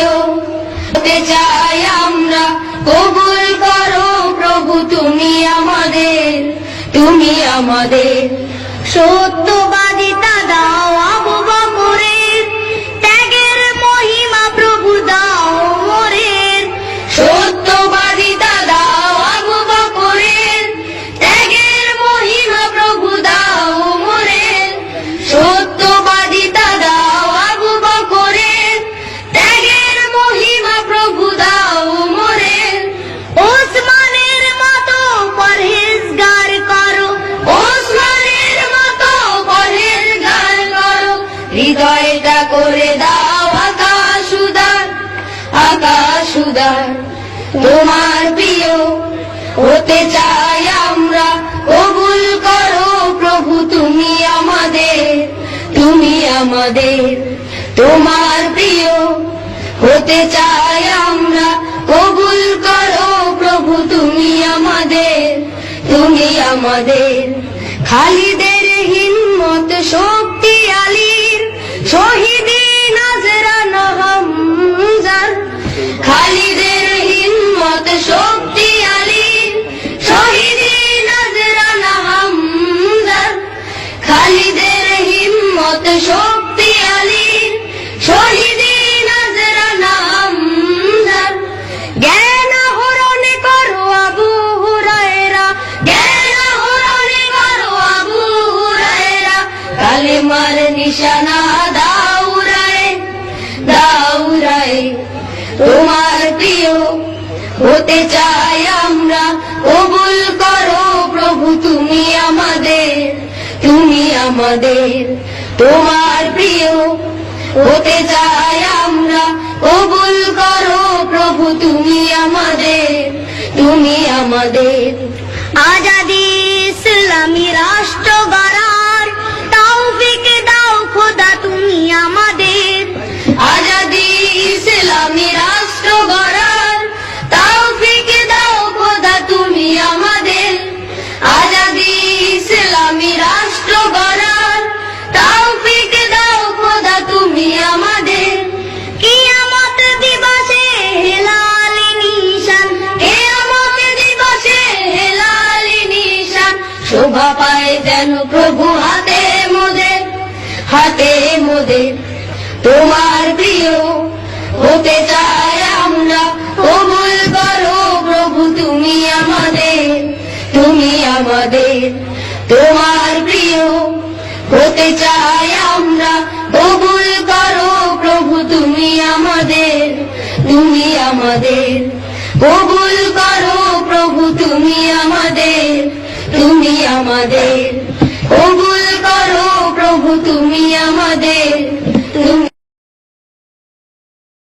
প্রিয় হতে চাই আমরা কবুল করো প্রভু তুমি আমাদের তুমি আমাদের। সত্যবাদিতা দাও হৃদয়টা করে দাও আকাশ উদার আকাশ উদার তোমার প্রিয় হতে চাই আমরা, কবুল করো প্রভু, তুমি আমাদের তুমি আমাদের। তোমার প্রিয় হতে চাই আমরা, কবুল করো প্রভু, তুমি আমাদের তুমি আমাদের। খালিদের হিম্মত শক্তি আলীর শহীদি খালিদের শক্তি আলী শহীদি খালিদের হিম্মত শক্তি কালেমার নিশানা দাউরায় দাউরায় তোমার প্রিয় হতে চাই আমরা, কবুল করো প্রভু, তুমি আমাদের তুমি আমাদের। তোমার প্রিয় হতে চাই আমরা, কবুল করো প্রভু, তুমি আমাদের তুমি আমাদের। আজাদি শোভা পায় যেন প্রভু হাতে মোদের হাতে মোদের তোমার প্রিয় হতে চাই আমরা কবুল করো প্রভু, তুমি আমাদের তুমি আমাদের। তোমার প্রিয় হতে চাই আমরা কবুল করো প্রভু, তুমি আমাদের তুমি আমাদের। কবুল করো প্রভু, তুমি আমাদের। তুমি আমাদের